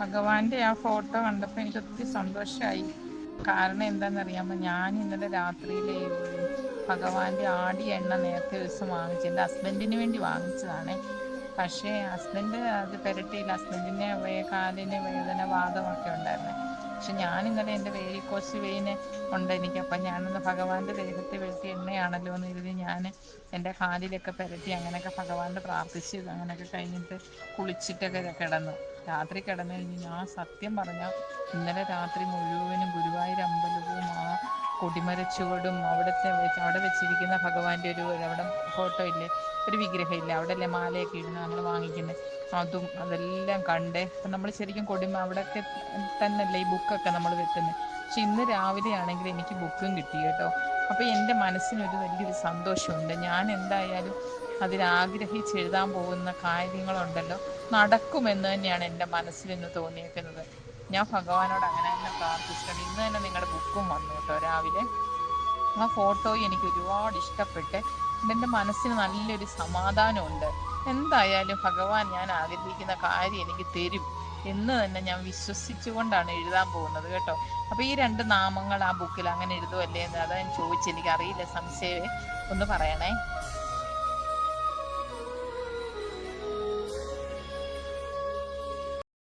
ഭഗവാന്റെ ആ ഫോട്ടോ കണ്ടപ്പോൾ എനിക്ക് ഒത്തിരി സന്തോഷമായി കാരണം എന്താണെന്നറിയാമോ ഞാൻ ഇന്നലെ രാത്രിയിലെ ഭഗവാന്റെ ആടി എണ്ണ നേരത്തെ ദിവസം വാങ്ങിച്ചു എന്റെ ഹസ്ബൻഡിന് വേണ്ടി വാങ്ങിച്ചതാണ്. പക്ഷേ ഹസ്ബൻഡ് അത് പെരട്ടിയില്ല. ഹസ്ബൻഡിന് കാലിന് വേദന വാദമൊക്കെ ഉണ്ടായിരുന്നു. പക്ഷെ ഞാൻ ഇന്നലെ എന്റെ വേരിക്കോസ് വെയിന് ഉണ്ട് എനിക്ക് അപ്പം ഞാനൊന്ന് ഭഗവാന്റെ ദേഹത്തെ വെട്ടി എണ്ണയാണല്ലോ എന്ന് കരുതി ഞാൻ എന്റെ കാലിലൊക്കെ പുരട്ടി അങ്ങനെയൊക്കെ ഭഗവാന്റെ പ്രാർത്ഥിച്ച് അങ്ങനെയൊക്കെ കഴിഞ്ഞിട്ട് കുളിച്ചിട്ടൊക്കെ കിടന്നു. രാത്രി കിടന്നു കഴിഞ്ഞ് ഞാൻ സത്യം പറഞ്ഞാൽ ഇന്നലെ രാത്രി മുഴുവനും ഗുരുവായൂർ കൊടിമരച്ചുവടും അവിടുത്തെ അവിടെ വെച്ചിരിക്കുന്ന ഭഗവാന്റെ ഒരു അവിടെ ഫോട്ടോ ഇല്ലേ? ഒരു വിഗ്രഹം ഇല്ലേ അവിടെ അല്ലേ മാലയൊക്കെ ഇടുന്നത് നമ്മൾ വാങ്ങിക്കുന്നത് അതും അതെല്ലാം കണ്ടേ അപ്പൊ നമ്മൾ ശരിക്കും കൊടിമ അവിടെയൊക്കെ തന്നെയല്ലേ ഈ ബുക്കൊക്കെ നമ്മൾ വെക്കുന്നത് പക്ഷെ ഇന്ന് രാവിലെ ആണെങ്കിൽ എനിക്ക് ബുക്കും കിട്ടി കേട്ടോ. അപ്പോൾ എന്റെ മനസ്സിനൊരു വലിയൊരു സന്തോഷമുണ്ട്. ഞാൻ എന്തായാലും അതിലാഗ്രഹിച്ച് എഴുതാൻ പോകുന്ന കാര്യങ്ങളുണ്ടല്ലോ. നടക്കുമെന്ന് തന്നെയാണ് എന്റെ മനസ്സിൽ ഇന്ന് തോന്നിയേക്കുന്നത്. ഞാൻ ഭഗവാനോട് അങ്ങനെ പ്രാർത്ഥിച്ചിട്ടുണ്ട്. ഇന്ന് തന്നെ നിങ്ങളുടെ ബുക്കും വന്നു കേട്ടോ രാവിലെ. ആ ഫോട്ടോ എനിക്ക് ഒരുപാട് ഇഷ്ടപ്പെട്ട് എന്റെ മനസ്സിന് നല്ലൊരു സമാധാനമുണ്ട്. എന്തായാലും ഭഗവാൻ ഞാൻ ആഗ്രഹിക്കുന്ന കാര്യം എനിക്ക് തരും എന്ന് തന്നെ ഞാൻ വിശ്വസിച്ചുകൊണ്ടാണ് എഴുതാൻ പോകുന്നത് കേട്ടോ. അപ്പോൾ ഈ രണ്ട് നാമങ്ങൾ ആ ബുക്കിൽ അങ്ങനെ എഴുതുമല്ലേ എന്ന് അതാ ഞാൻ ചോദിച്ചു. എനിക്ക് അറിയില്ല സംശയമേ. ഒന്ന് പറയണേ.